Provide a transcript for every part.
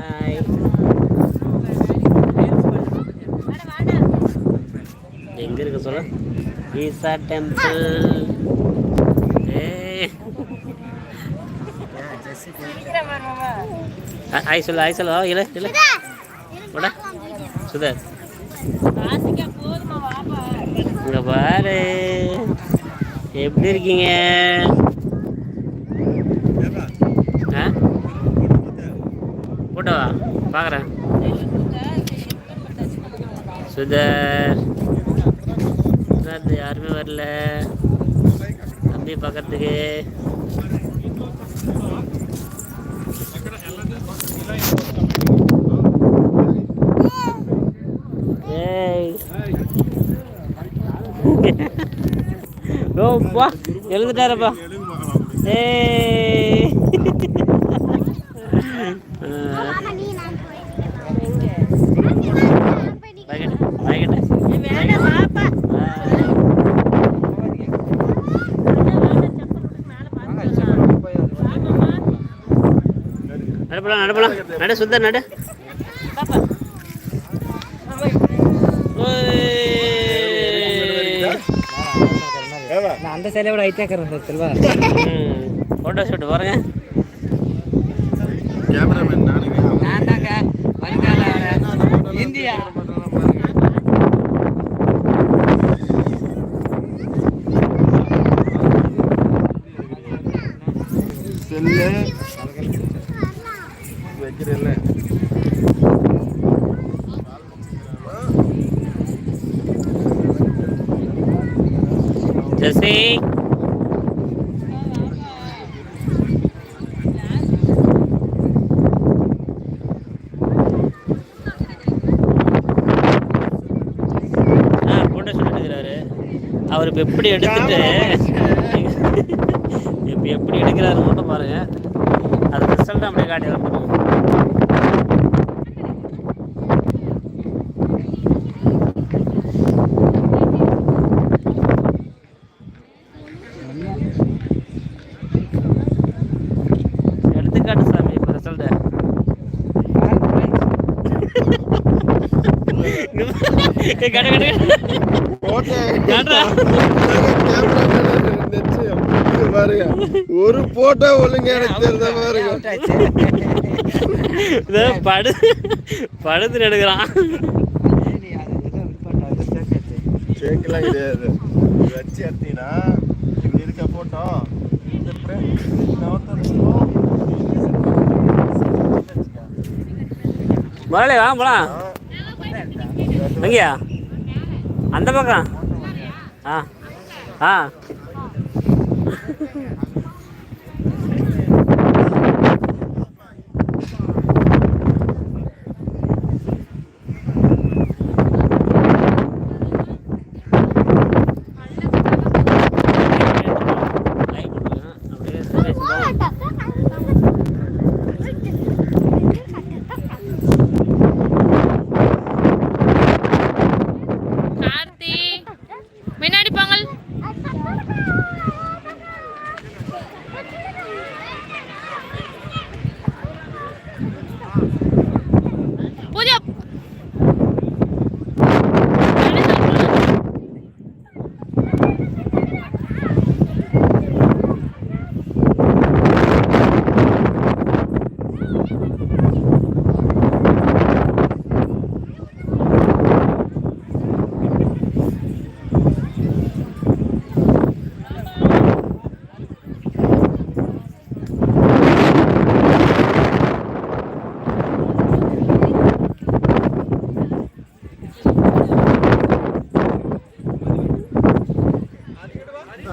Hi எங்க இருக்கு சொல்ல ஈசா டெம்பிள் ஆய் சொல்லு ஆய் சொல்லு இல்லை இல்லை போட சுதர் இங்க பாரு. எப்படி இருக்கீங்க ஆ போட்டோவா பார்க்குறேன் சுதர். சுதர் யாருமே வரல. தம்பி பார்க்கறதுக்கு ஏய். ஓப்பா எழுந்துட்டாரப்பா. ஏய். நடப்பலாம் நடப்பலாம். நட சுத்தர் நட. நான் அந்த ஹைட்டாக இருக்கிறேன் செல்வா ஃபோட்டோ ஷூட் பாருங்க. கேமராமேன் நானுங்க. நான் தாங்க வருங்கால இந்தியா செல்லு வைக்கிறேன்ல எடுக்கிறாரு. அவர் இப்போ எப்படி எடுத்துட்டு இப்போ எப்படி எடுக்கிறாரு மட்டும் பாருங்க. அது ரிசல்ட் அப்படியே காட்டி வந்துடும் எடுத்துக்காட்டு சாமி இப்போ ரிசல்ட்டு கட கட போட்டோ காட்டுறா கேமராமேன் பாருங்க ஒரு போட்டோ ஒழுங்கா எனக்கு தெரிஞ்ச பாருங்க. படு படுத்து எடுக்கிறான். கேட்கலாம் கிடையாது. வச்சு எடுத்தீங்கன்னா இங்க இருக்க போட்டோ. இந்த. முதலாளி வாங்க போலாம். எங்கேயா அந்த பக்கம். ஆ ஆ.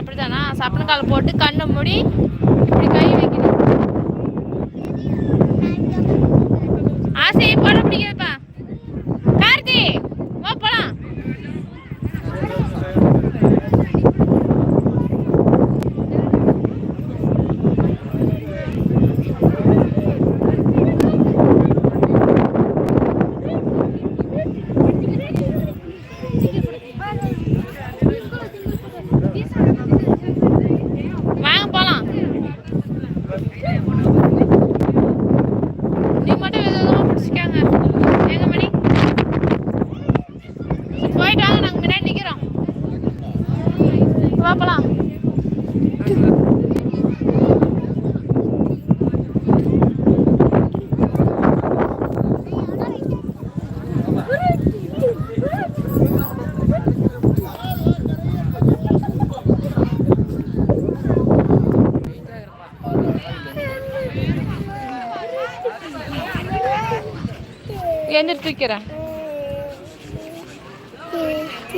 அப்படிதானா அப்படி கால் போட்டு கண்ணை மூடி இப்படி கை வைக்கணும். ஆசையை படம் பிடிக்கிறப்ப சேர்ந்து தூக்கிறேன்.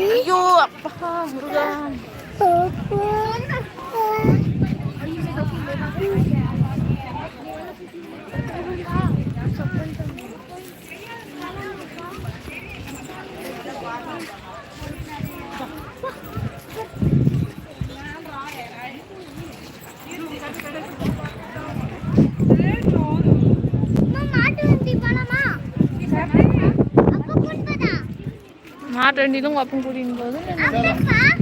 ஐயோ அப்பா முருகா. மாட்டு வண்டியிலும் அப்பம் கூட்டின்னு போகுது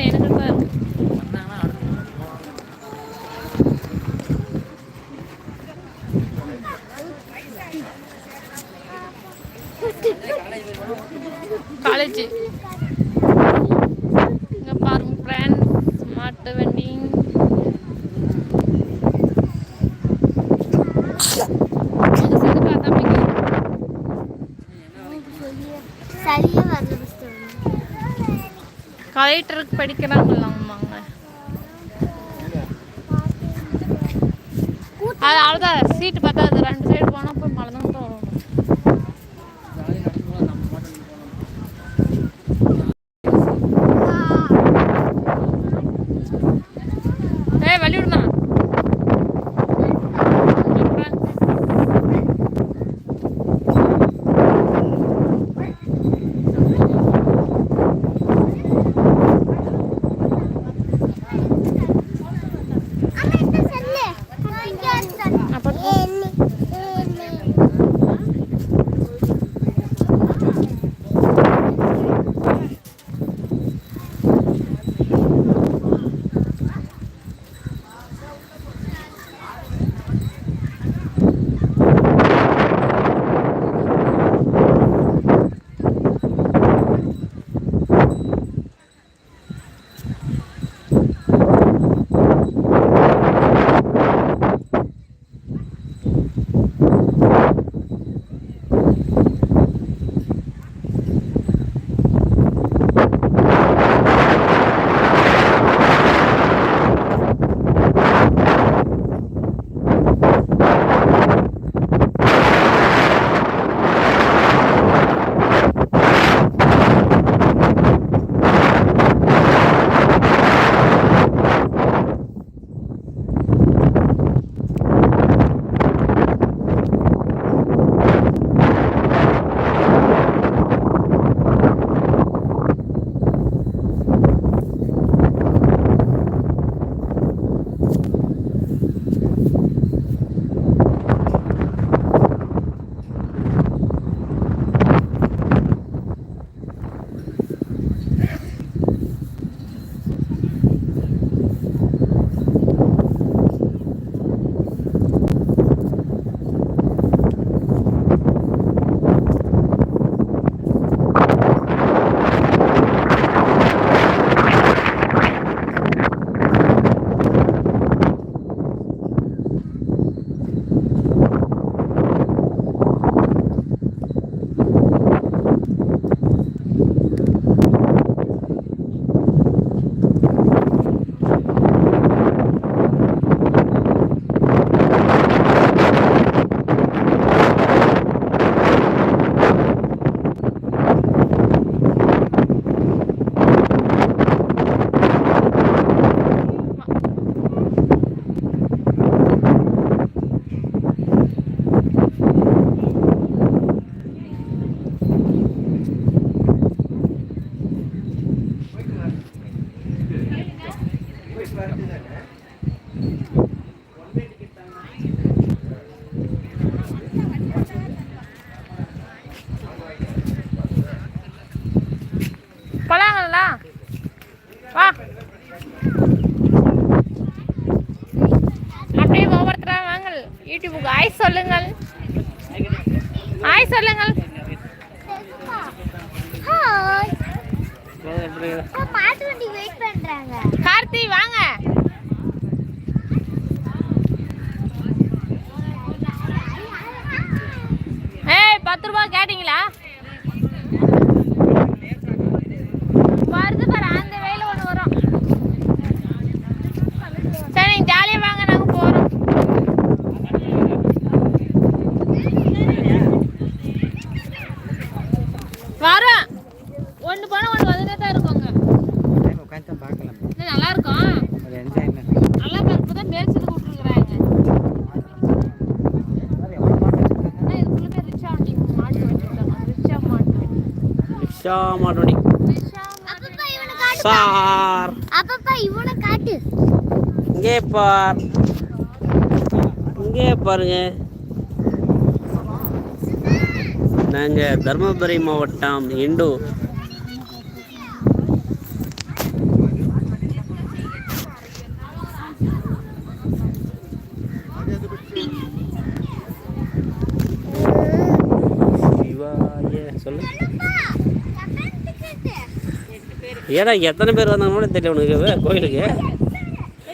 Nè, nó. லைட் இருக்கு படிக்கலாம் போலாங்களா? வா. அப்படியே ஒவ்வொருத்தரா வாங்க யூடியூபுக்கு ஆய் சொல்லுங்கள். ஆய் சொல்லுங்கள். ரூபா வருது பாரு அந்த வெயில் ஒன்று வரும். சரி ஜாலியாக வாங்க நாங்கள் போகிறோம் வரோம் ஒன்று போனால் ஒன்று வந்துட்டே தான் இருக்கோங்க உட்காந்து பார்க்கலாம் இது நல்லா இருக்கும் ஒரு என்ஜாய்மெண்ட் நல்லா பார்த்து தான் மேய்ச்சலுக்கு விட்டுருக்குறாங்க ஆனால் இதுக்குள்ள பேர் ரிச்சா வண்டி மாட்டு வச்சுருக்காங்க ரிச்சா மாட்டு வண்டி மாட்டோடி காட்டு. சார். அப்பப்பா இவனை காட்டு. இங்கே பார். இங்கே பாருங்க. நாங்கள் தருமபுரி மாவட்டம் இண்டு சிவாய சொல்லு ஏடா எத்தனை பேர் வந்தாங்கன்னு தெரியல உனக்கு. கோயிலுக்கு?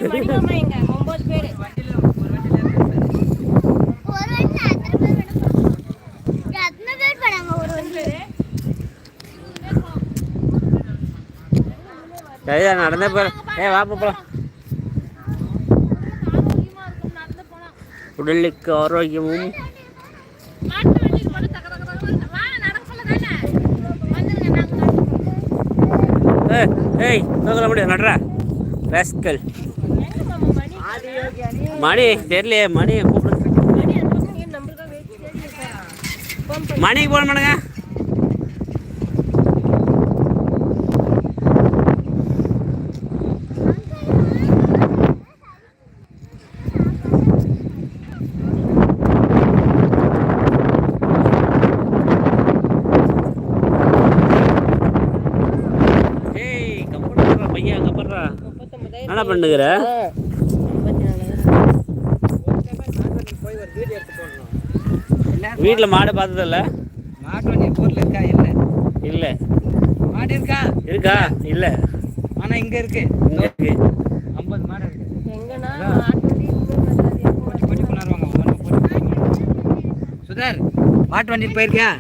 ஒரு சரியா நடந்தே போற ஏ வா போலாம் போகலாம் உடலுக்கு ஆரோக்கியமும் மாட்டு வண்டிக்கு மட்டும் தக்க தக்க தக்க வா நடக்க சொல்ல தானே வந்துருங்க நாங்கள் ஏய் தூக்கல முடியும் நடுறா. ராஸ்கல் மணி தெரியலையே மணி கூப்பிடு. மணிக்கு போன மாட்டேங்க ஏய் கப்படுறா பையன் கப்படுறா என்ன பண்ணுகிற? போய் எடுத்து வீட்டில் மாடு பார்த்ததில்ல? மாட்டு வண்டி ஊரில் இருக்கா இல்லை. இல்லை மாடு இருக்கா? இருக்கா இல்லை. ஆனால் இங்கே இருக்கு. இங்கே இருக்கு ஐம்பது மாடு இருக்கு எங்கன்னா போட்டி கொண்டாடுவாங்க ஒவ்வொன்றும் மாட்டு வண்டியில் போயிருக்கியா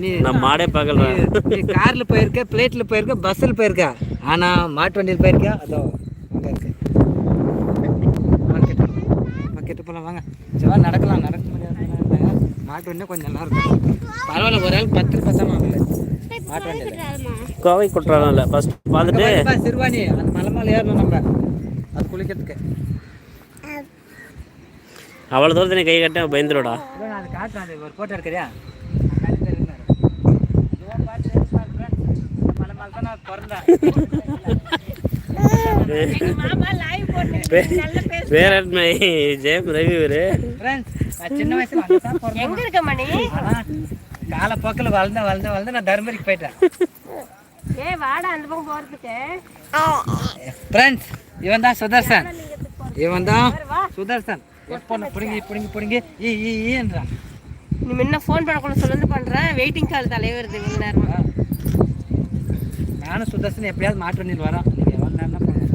நீ நான் மாடே பார்க்கல நீ- காரில் கார்ல போயிருக்க பிளேட்ல போயிருக்க பஸ்ஸில் போயிருக்கா? ஆனா மாட்டு வண்டியில் போயிருக்கியா? அதோ அங்க இருக்கு. கிட்ட போலாம். வாங்க, கிட்ட போலாம் வாங்க. சரி வா, நடக்கலாம். நடக்க முடியாது மாட்டு வண்டி கொஞ்சம் நல்லா இருக்கும். பரவாயில்ல ஒரு ஆள் பத்து பத்தாம ஆகல மாட்டு வண்டியில். கோவை குற்றாலம் இல்லை. ஃபர்ஸ்ட் பார்த்துட்டு சிறுவாணி அந்த மலை மேலே ஏறணும் நம்ம. அது குளிக்கிறதுக்கு. அவ்வளோ தூரத்தில் கை கட்ட பயந்துருடா அது காட்டுறேன் ஒரு ஃபோட்டோ எடுக்கிறியா? என்ன ஜெயம் ரவி சின்ன வயசுல எங்க இருக்க மணி? ஆனா காலப்போக்கில் வளர்ந்து வளர்ந்து வளர்ந்து நான் தர்மபுரிக்கு போயிட்டேன். ஏ வாடா அந்த பக்கம் போறதுக்கு. ஃப்ரெண்ட்ஸ் இவன் தான் சுதர்சன். இவன் தான் சுதர்சன். எப்போ பிடுங்கி பிடுங்கி பிடுங்கி ஈ ஈ ஈன்றான் நீ முன்ன ஃபோன் பண்ணக்குள்ள சொல்லு பண்றேன் வெயிட்டிங் கால் தலைவர் நேரமா. நானும் சுதர்சன் எப்படியாவது மாட்டு வண்டியில் வரோம். நீங்கள் எவ்வளோ நேரம் பண்ணுங்க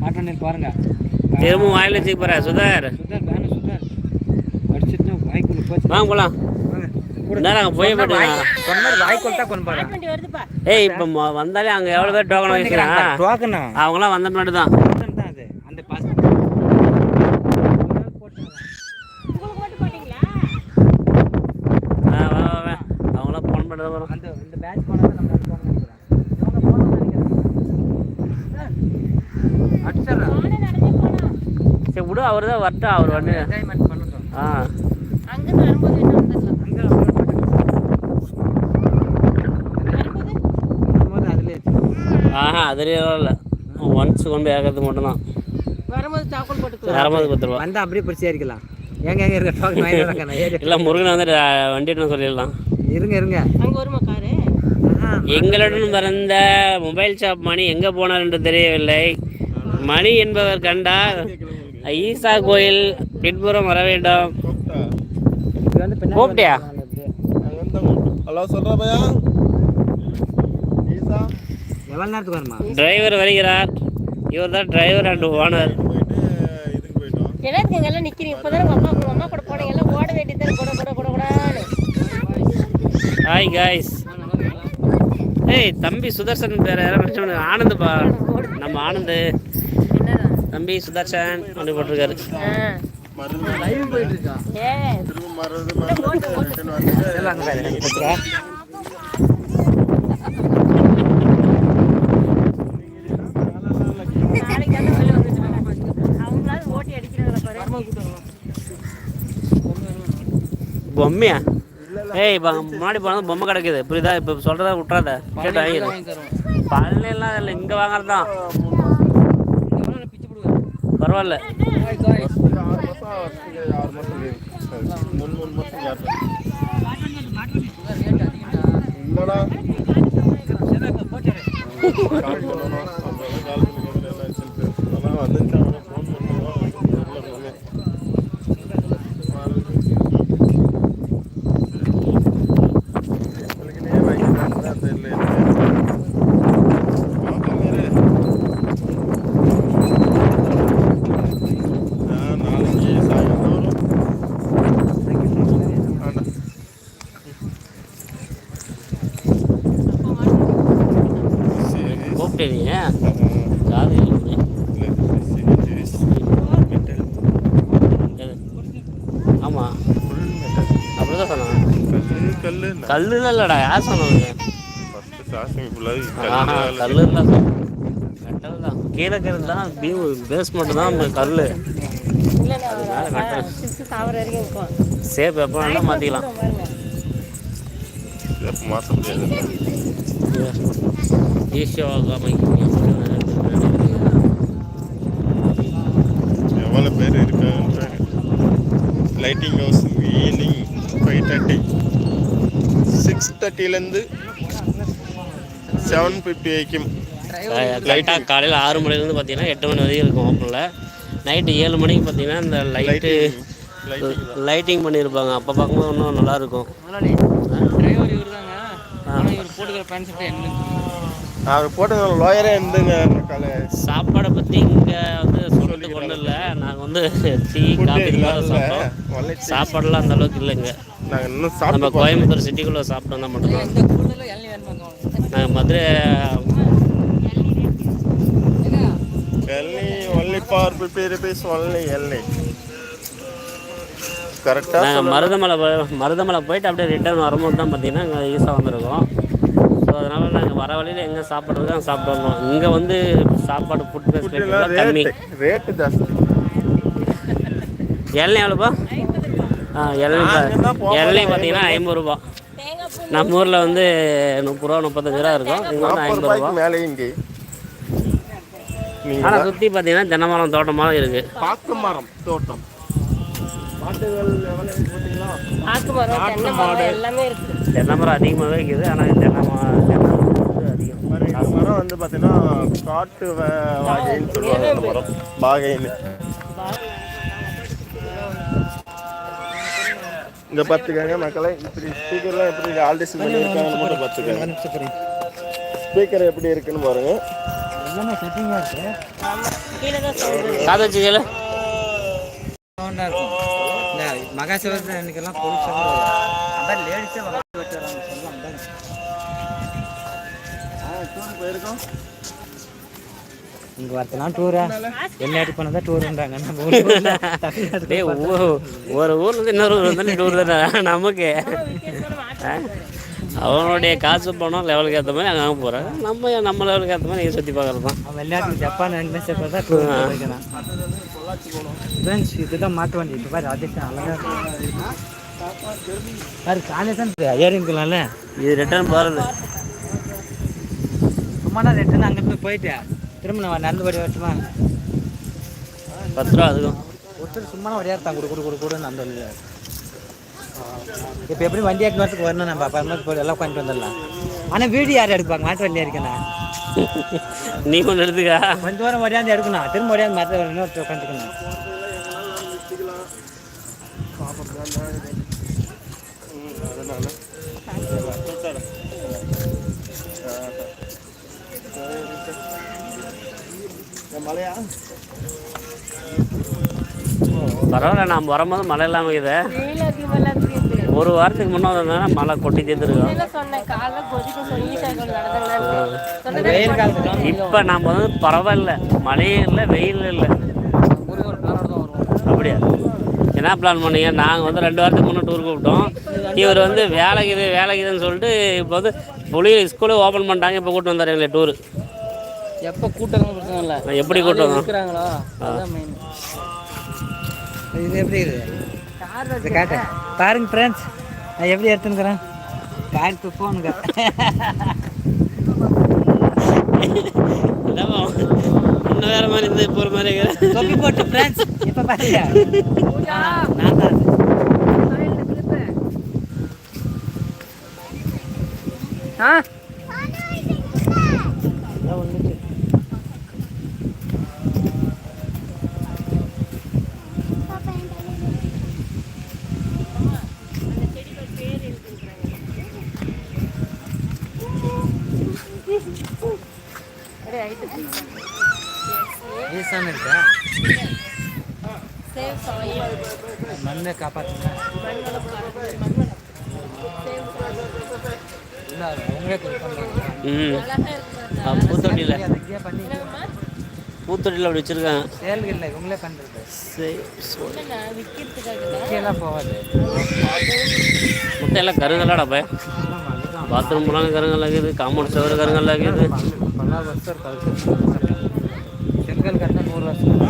மாட்டு வண்டியில் பாருங்க திரும்ப வாயில் வச்சுக்க போற சுதார். சுதர் வேணும் சுதர். அடிச்சுட்டு வாய்க்குள்ள போச்சு. வாங்க அங்கே போய் போகிறேன் ஏய் இப்போ வந்தாலே அங்கே எவ்வளோ பேர் டோக்கன் வாங்கிக்கிறான் டோக்கனா அவங்களாம் வந்த முன்னாடி தான். டோக்கன் தான் அது. அந்த பாஸ் அவங்களாம் ஃபோன் பண்ணி தான் வரும். அந்த இந்த பேட்ச் போனது நம்ம போன நினைக்கிறேன் இவங்க போனோம்னு நினைக்கிறேன் அடிச்சிடுறேன் நானே நடந்தே போனா சரி விடு அவர் தான் வரட்டும் அவர் வந்து ஆ. ஆஹா அதுலேயும் இல்லை. ஒன்ஸ் கொண்டு ஏற்கிறது மட்டும்தான். வரும்போது சாக்கோல் போட்டு வரும்போது ரூபா வந்தால் அப்படியே பிடிச்சி ஏறிக்கலாம். எங்க எங்க இருக்க? டோக்கன் இல்லை முருகன் வந்து வண்டிட்டு சொல்லிடலாம். இருங்க இருங்க. அங்க வருமா காரு? எங்களுடன் பிறந்த மொபைல் ஷாப் மணி எங்கே போனார் என்று தெரியவில்லை. மணி என்பவர் கண்டால் ஈசா கோயில் பின்புறம் வர வேண்டும். கூப்பிட்டியா? ஹலோ சொல்றா பையா. ஈசா எவ்வளவு நேரத்துக்கு வருமா? டிரைவர் வருகிறார். இவர் தான் டிரைவர் அண்ட் ஓனர் என்னத்துக்கு இங்கெல்லாம் நிக்கிறீங்க. இப்பதானே அம்மா அம்மா கூட போனீங்க. எல்லாம் ஓட வேண்டியது கூட கூட கூட கூடான்னு. ஹாய் காய்ஸ் ஏய் தம்பி சுதர்சன் பேர். யாரும் ஆனந்துப்பா. நம்ம ஆனந்து. தம்பி சுதர்ஷன் அப்படி போட்டிருக்காரு. பொம்மையா? ஏய் இப்போ முன்னாடி போனது பொம்மை கிடைக்குது. புரியுதா? இப்போ சொல்கிறத விட்றாத கேட்டு வாங்கிடுறேன் பழனிலாம் இல்லை இங்கே வாங்குறது தான் பரவாயில்ல. வருஷத்துக்கு ஆறு மாசம் வருஷத்துக்கு ஆறு மாசம் leave. மூணு மூணு மாசம் gap. இல்லடா கால் பண்ணணும் அப்புறம் கால் பண்ணி கேட்குறேன் எல்லாம் வச்சுட்டு அதெல்லாம் வந்துச்சு அவனை ஃபோன் பண்ணுவோம் தெரியல ஒண்ணுமே. உங்களுக்குன்னே வாங்கிக்கிறாங்க, அதான் தெரியல எனக்கு. பார்ப்போம் இரு. ஆ, நாளைக்கு சாயங்காலம் வரும் ஆண்டா. சரி கூப்பிட்டே நீ ஆ, காது இல்லை. இல்லை, சரி, சரி. மெட்டல். எது? ஆமா ஃபுல் மெட்டல். அப்படிதான் சொன்னாங்க கல்லு, கல்லுன்னா. கல்லுல இல்லடா யார் சொன்னாங்க கல்லு கல்லு தான் மெட்டல் தான் கீழே இருக்கிறது தான் பீம் பேஸ்மெண்ட் தான் கல் சேப் எப்போ வேணாலும் மாற்றிக்கலாம் ஈஷோகாமை எவ்வளோ பேர் இருக்காங்க lighting house evening five thirty six தேர்ட்டிலேருந்து seven fifty வரைக்கும் லைட்டாக காலையில் ஆறு மணிலேருந்து பார்த்தீங்கன்னா எட்டு மணி வரைக்கும் இருக்கும் ஓப்பனில் நைட்டு ஏழு மணிக்கு பார்த்தீங்கன்னா இந்த லைட்டு லைட்டிங் பண்ணியிருப்பாங்க. அப்போ பார்க்கும்போது இன்னும் நல்லாயிருக்கும். போட்டுக்கிற அவர் போட்டது லோயரே இருந்துங்க சாப்பாடை பற்றி இங்கே வந்து சொல்கிறதுக்கு ஒன்றும் இல்லை. நாங்கள் வந்து டீ காஃபி சாப்பாடுலாம் அந்த அளவுக்கு இல்லைங்க. நாங்கள் இன்னும் நம்ம சாப்பிட்டு கோயம்புத்தூர் சிட்டிக்குள்ளே சாப்பிட்டு வந்தால் மட்டும்தான். நாங்கள் Madurai எல்னி only for fifty rupees only எல்னி கரெக்டாக நாங்கள் மருதமலை போய்- மருதமலை போயிட்டு அப்படியே ரிட்டர்ன் வரும்போது தான் பார்த்தீங்கன்னா இங்கே ஈஸாக வந்திருக்கோம். ஸோ அதனால் நாங்கள் வர வழியில் எங்கே சாப்பிட்றது தான் சாப்பிட்டு வந்தோம். இங்கே வந்து சாப்பாடு ஃபுட் ஃபெசிலிட்டிலாம் கம்மி. ரேட்டு ஜாஸ்தி. இளநீ எவ்வளோப்பா இளநீ பார்த்தீங்கன்னா ஐம்பது ரூபா. நம்ம ஊரில் வந்து முப்பது ரூபா முப்பத்தஞ்சு ரூபா இருக்கும். இங்கே வந்து ஐம்பது ரூபா. மேலே இங்கே. நீங்கள் ஆனால் சுற்றி பார்த்தீங்கன்னா தென்னைமரம் தோட்டமாக இருக்குது பாக்கு மரம் தோட்டம். எவ்வளோ பார்த்தீங்களா? ஆக்கு மரம் தென்னை மரம் எல்லாமே இருக்கு. தென்னைமரம் அதிகமாகவே இருக்குது ஆனால் தென்னை மரம் தென்னை மரம் வந்து அதிகம். மாதிரி இந்த மரம் வந்து பார்த்தீங்கன்னா காட்டு வ- வாகைன்னு சொல்லுவாங்க மரம். பாகைன்னு இங்க பார்த்துக்கங்க மக்களை இப்படி ஸ்பீக்கர்லாம் எப்படி ஆல்டேஷன் பண்ணியிருக்காங்கன்னு மட்டும் பார்த்துக்கங்க ஸ்பீக்கர் எப்படி இருக்குன்னு பாருங்க. வச்சு கேளு சவுண்டாக இருக்கும் இந்த மகா சிவராத்திரி அன்னைக்கெல்லாம் பொலிச்சு அதான் லேடிஸே போயிருக்கோம். இங்கே வரத்தெல்லாம் டூரா வெளிநாட்டு போனால் தான் டூருன்றாங்க நம்ம ஒரு ஊர்லேருந்து இன்னொரு ஊர் வந்து டூர் தானே? நமக்கு? அவனுடைய காசு பணம் லெவலுக்கு ஏற்ற மாதிரி அங்கே போகிறாங்க நம்ம நம்ம லெவலுக்கு ஏற்ற மாதிரி சுற்றி பார்க்குறது தான் அவன் வெளிநாட்டுக்கு ஜப்பான் இங்கிலீஷ் போய் தான் டூர் போய்க்கிறான் ஃப்ரெண்ட்ஸ் இதுதான் மாட்டு வண்டி. இப்போ பாரு ராஜேஷன் அழகாக பாரு காலேஜ் ஏறிங்கலாம்ல இது ரிட்டர்ன் போகிறது சும்மா நான் ரிட்டன் அங்கே போய் போயிட்டேன். திரும்ப நான் நடந்து போய் வரட்டுமா? பத்து ரூபா அதுக்கும். ஒருத்தர் சும்மா ஓடியாருத்தான் கொடு கொடு கொடு கொடுன்னு அந்த வழியில் இப்போ எப்படி வண்டி ஏற்று வரத்துக்கு வரணும் நம்ம? அப்புறமா போய் எல்லாம் உட்காந்துட்டு வந்துடலாம். ஆனால் வீடியோ யார் எடுப்பாங்க? மாட்டு வண்டி இருக்கணும் நீ ஒன்று எடுத்துக்கா. கொஞ்சம் தூரம் ஓடியாந்து எடுக்கணும். திரும்ப ஓடியாந்து மற்ற இன்னொருத்தர் உட்காந்துக்கணும் பரவாயில்ல நான் வரும்போது மழை இல்லாமல் தெரியுது ஒரு வாரத்துக்கு முன்னே வந்ததுனால மழை கொட்டி காலத்துக்கு இப்போ நாம் வந்து பரவாயில்ல மழையும் இல்லை வெயிலும் இல்லை. அப்படியா? என்ன பிளான் பண்ணீங்க? நாங்கள் வந்து ரெண்டு வாரத்துக்கு முன்னே டூர் கூப்பிட்டோம். இவர் வந்து வேலைக்குது வேலைக்குதுன்னு சொல்லிட்டு இப்போ வந்து புளி ஸ்கூலே ஓப்பன் பண்ணிட்டாங்க இப்போ கூப்பிட்டு வந்தார் எங்களை டூரு எப்போ கூட்டம் பிரச்சனை இல்லை எப்படி வந்தோம் இருக்கிறாங்களா? அதான் மெயின் இது எப்படி இருக்குது இது காட்டு. பாருங்க ஃப்ரெண்ட்ஸ் நான் எப்படி எடுத்துனுக்குறேன் காட்டு போனுங்க என்னப்பா, முன்ன வேற மாதிரி இருந்து இப்போ ஒரு மாதிரி தொப்பி போட்டு ஃப்ரெண்ட்ஸ் இப்போ பாருங்க. நான் தான் ஆ ஈசான இருக்கா சேவ் சாயில் மண்ணை காப்பாற்றுங்க இல்லை உங்களே கொடுப்பாங்க ம் அழகா இருக்கு ஆ, பூத்தொட்டியில் அதை இங்கேயே பண்ணி பூத்தொட்டியில் அப்படி வச்சுருக்காங்க. சேல்கள் இல்லை இவங்களே பண்ணுறது விற்கிறதுக்காக போகாது. முட்டையெல்லாம் கருங்கல்லாடா பய. பாத்ரூம் போனாலும் கருங்கல் இருக்குது காம்பவுண்ட் செவரு கருங்கல் இருக்குது பல வருஷம் செங்கல் கட்டினா நூறு வருஷம்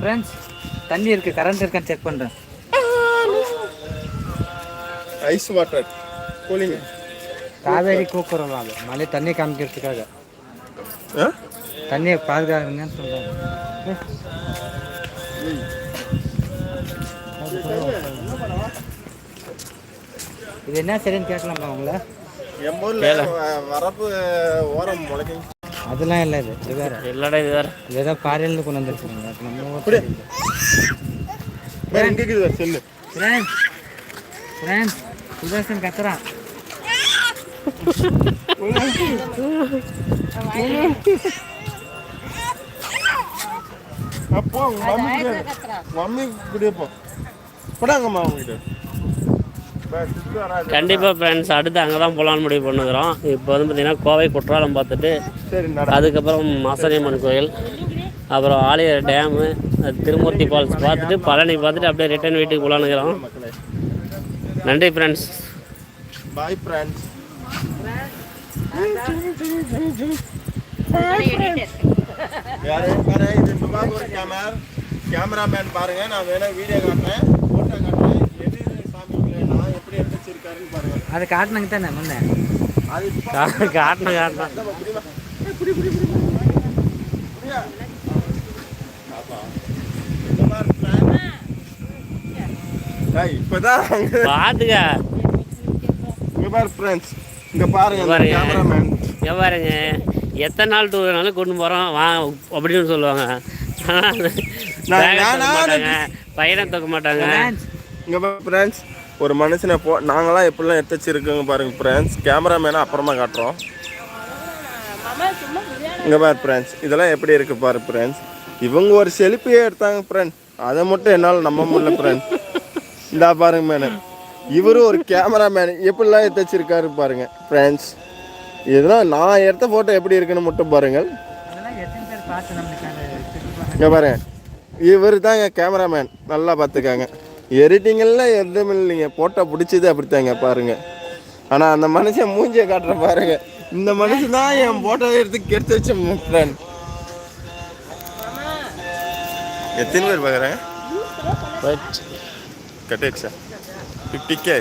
ஃப்ரெண்ட்ஸ் தண்ணி இருக்கு கரண்ட் இருக்கான்னு செக் பண்ணுறேன் ஐஸ் வாட்டர் கூலிங் காவேரி கூக்குறோம் அது. மழை தண்ணி காமிக்கிறதுக்காக. தண்ணியை பாதுகாருங்கன்னு சொல்கிறாங்க இது என்ன சரின்னு கேட்கலாமா ஊர்ல வரப்பு ஓரம் முளைக்கும் அதெல்லாம் இல்லை இது இது வேற. இல்லடா இது வேற. இது ஏதோ பாறையிலேருந்து கொண்டு வந்துருக்குங்க. நம்ம. வேற இங்க இருக்குது செல்லு. ஃப்ரெண்ட்ஸ் ஃப்ரெண்ட்ஸ் சுதர்சன் கத்துறான் அப்போ உங்க மம்மி மம்மி கூடயே போ. போடாங்கம்மா அவங்ககிட்ட. கண்டிப்பாக ஃப்ரெண்ட்ஸ் அடுத்து அங்கே தான் போகலான்னு முடிவு பண்ணுகிறோம் இப்போ வந்து பார்த்திங்கன்னா கோவை குற்றாலம் பார்த்துட்டு அதுக்கப்புறம் மாசாணியம்மன் கோயில் அப்புறம் ஆலியார் டேமு அது திருமூர்த்தி ஃபால்ஸ் பார்த்துட்டு பழனி பார்த்துட்டு அப்படியே ரிட்டர்ன் வீட்டுக்கு போகலான்னுக்கிறோம் நன்றி ஃப்ரெண்ட்ஸ் பாய் ஃப்ரெண்ட்ஸ் யாரு பாரு இது சுபாக் ஒரு கேமரா கேமராமேன் பாருங்க நான் வேணா வீடியோ காட்டுறேன். போட்டோ காட்டுறேன். எது சாமி நான் எப்படி எடுத்து வச்சிருக்காருன்னு பாருங்க. அது காட்டினாங்க தானே முன்னே? அது காட்டணும் காட்டணும் புடி புடி புடி இப்பதான் இங்க பாரு ஃப்ரெண்ட்ஸ் இங்க பாருங்க. கேமராமேன் இங்க பாருங்க. எத்தனை நாள் டூர் வேணாலும் கூட்டு போகிறோம் வா அப்படின்னு சொல்லுவாங்க. பையனை தூக்க மாட்டாங்க. இங்க பாரு ஃப்ரெண்ட்ஸ் ஒரு மனுஷனை போ நாங்களாம் எப்படிலாம் எடுத்து வச்சிருக்கோங்க பாருங்க ஃப்ரெண்ட்ஸ் கேமராமேனை அப்புறமா காட்டுறோம். மாமா சும்மா விளையாட இங்க பாரு ஃப்ரெண்ட்ஸ் இதெல்லாம் எப்படி இருக்கு பாரு ஃப்ரெண்ட்ஸ் இவங்க ஒரு செல்ஃபியே எடுத்தாங்க ஃப்ரெண்ட் அதை மட்டும் என்னால் நம்ப முடியல ஃப்ரெண்ட் இந்தா பாருங்க மேடம் இவரும் ஒரு கேமராமேன் எப்படிலாம் எடுத்து வச்சிருக்காரு பாருங்க ஃப்ரெண்ட்ஸ் இதெல்லாம் நான் எடுத்த ஃபோட்டோ எப்படி இருக்குன்னு மட்டும் பாருங்கள். இங்க பாருங்க. இவர் தாங்க கேமராமேன் நல்லா பார்த்துக்காங்க. எடிட்டிங் எல்லாம் எதுவும் இல்லைங்க. போட்டோ பிடிச்சது அப்படித்தாங்க பாருங்க. ஆனால் அந்த மனுஷன் மூஞ்சியை காட்டுற பாருங்க. இந்த மனுஷன் தான் என் போட்டோ எடுத்து கெடுத்து வச்ச ஃப்ரெண்ட் எத்தனை பேர் பார்க்குறாங்க? கட்டிடுச்சா ஃபிஃப்டி கே